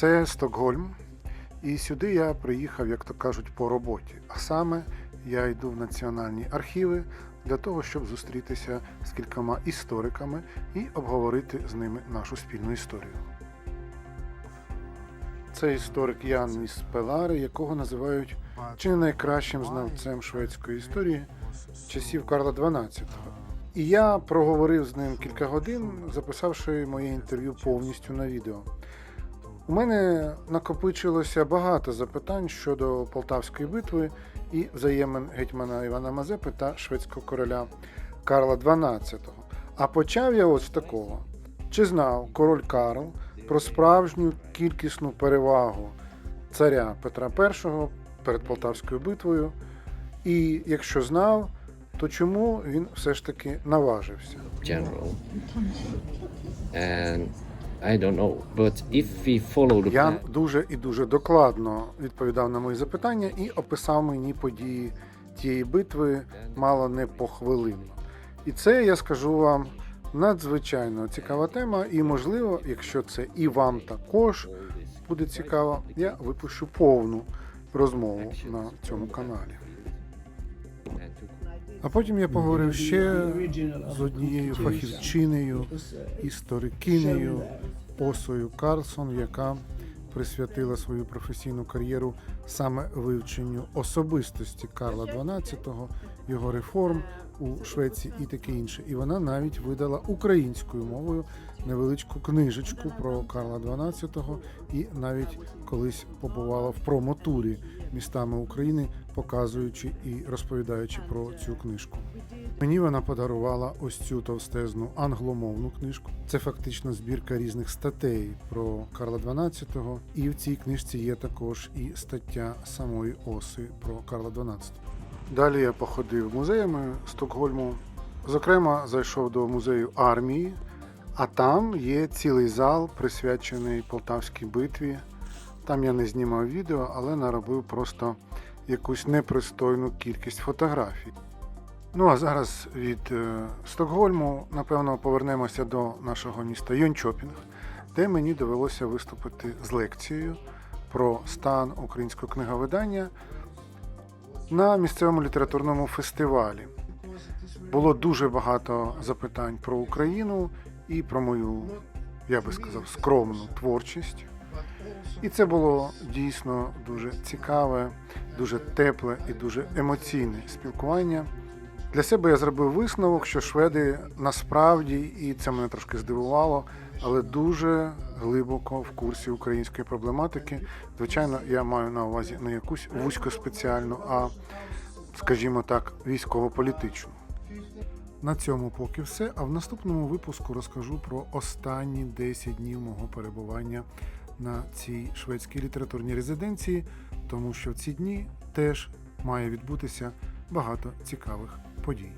Це Стокгольм. І сюди я приїхав, як то кажуть, по роботі. А саме я йду в національні архіви для того, щоб зустрітися з кількома істориками і обговорити з ними нашу спільну історію. Це історик Ян Міс Пелари, якого називають чи не найкращим знавцем шведської історії часів Карла XII. І я проговорив з ним кілька годин, записавши моє інтерв'ю повністю на відео. У мене накопичилося багато запитань щодо Полтавської битви і взаємин гетьмана Івана Мазепи та шведського короля Карла XII. А почав я ось з такого: чи знав король Карл про справжню кількісну перевагу царя Петра І перед Полтавською битвою? І якщо знав, то чому він все ж таки наважився? general. And I don't know, but if we follow the Ян дуже і дуже докладно відповідав на мої запитання і описав мені події тієї битви мало не похвилинно. І це я скажу вам надзвичайно цікава тема, і можливо, якщо це і вам також буде цікаво, я випущу повну розмову на цьому каналі. А потім я поговорив ще з однією фахівчинею, історикинею Осою Карлсон, яка присвятила свою професійну кар'єру саме вивченню особистості Карла XII, його реформ у Швеції і таке інше. І вона навіть видала українською мовою невеличку книжечку про Карла XII і навіть колись побувала в промотурі містами України, показуючи і розповідаючи про цю книжку. Мені вона подарувала ось цю товстезну англомовну книжку. Це фактично збірка різних статей про Карла XII. І в цій книжці є також і стаття самої оси про Карла XII. Далі я походив музеями Стокгольму. Зокрема, зайшов до музею армії, а там є цілий зал, присвячений Полтавській битві. Там я не знімав відео, але наробив просто якусь непристойну кількість фотографій. Ну а зараз від е, Стокгольму, напевно, повернемося до нашого міста Йончопінг, де мені довелося виступити з лекцією про стан українського книговидання на місцевому літературному фестивалі. Було дуже багато запитань про Україну і про мою, я би сказав, скромну творчість. І це було дійсно дуже цікаве, дуже тепле і дуже емоційне спілкування. Для себе я зробив висновок, що шведи насправді, і це мене трошки здивувало, але дуже глибоко в курсі української проблематики. Звичайно, я маю на увазі не якусь вузькоспеціальну, а, скажімо так, військово-політичну. На цьому поки все. А в наступному випуску розкажу про останні 10 днів мого перебування на цій шведській літературній резиденції, тому що в ці дні теж має відбутися багато цікавих подій.